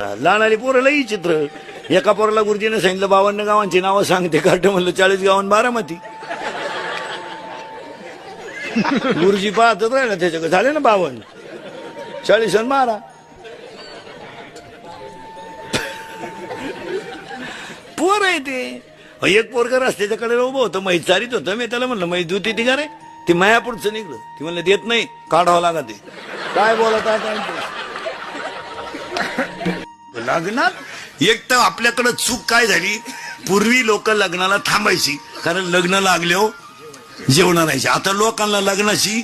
लहानाली पोरं लई चित्र. एका पोराला गुरुजीने सांगितलं बावन्न गावांची नावं सांगते कार्ट म्हणलं चाळीस गावांन बारामती. गुरुजी पाहतच राहिला त्याच्याकडे. झाले ना बावन्न? चाळीस आणि बारा. पोर आहे ते. एक एक पोरगर रस्त्याच्याकडे उभं होतं मैत चारीत होतं. मी त्याला म्हणलं मैत दुती ती का रे. ती माया पुढचं निघलं. ती म्हणलं देत नाही काढावं लागा ते काय बोलत आहे काय लग्नात? एक तर आपल्याकडं चूक काय झाली? पूर्वी लोक लग्नाला थांबायची कारण लग्न लागले हो जेवण आता लोकांना लग्नाची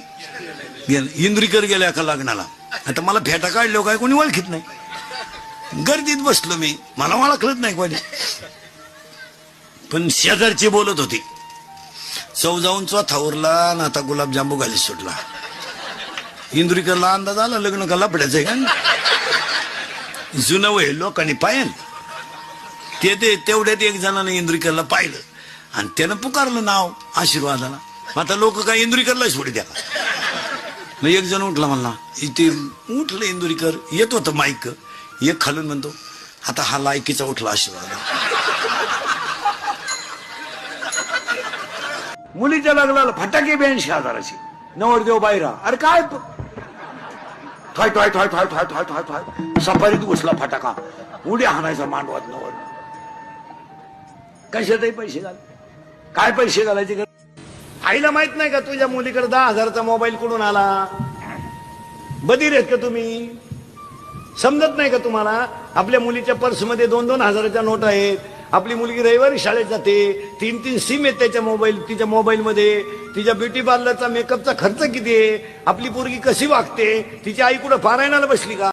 इंद्रीकर इंद्रिकर गेल्या का लग्नाला? आता मला फेटा काढलो हो काय? कोणी ओळखीत नाही. गर्दीत बसलो मी. मला ओळखलंच नाही कोणी. पण शेजारची बोलत होती. चौ जाऊन चौथा उरला आणि आता गुलाबजांबू घाली सुटला. इंदुरीकरला अंदाज आला लग्न का लपड्याचं आहे का? जुनं वय लोकांनी पाहिलं. ते ते तेवढ्यात एक जणांना इंद्रिकरला पाहिलं. आणि त्यानं पुकारलं नाव आशीर्वादाला. आता लोक काय इंदुरीकरला सोडी द्या मग एक जण उठला म्हणला इथे उठलं इंदुरीकर येत होतं माईक. एक खालून म्हणतो आता हा लायकीचा उठला आशीर्वाद. मुलीच्या लग्नाला फटाके ब्याऐंशी हजाराची नवरदेव बायरा अरे काय प- थाय थाय थाय थाय थाय थाय थाय. सफारीत घुसला फटाका. उड्या हाणायचा मांडवात नवर. कशातही पैसे घाल. काय पैसे घालायचे आईला माहीत नाही का तुझ्या मुलीकडे दहा हजारचा मोबाईल कुठून आला? बधीर आहेत का तुम्ही? समजत नाही का तुम्हाला? आपल्या मुलीच्या पर्समध्ये दोन दोन हजाराच्या नोट आहेत. आपली मुलगी रविवारी शाळेत जाते. तीन तीन सिम आहेत त्याच्या मोबाईल तिच्या मोबाईलमध्ये तिच्या ब्युटी पार्लरचा मेकअपचा खर्च किती आहे? आपली पोरगी कशी वागते? तिची आई कुठं पारायणाला बसली का?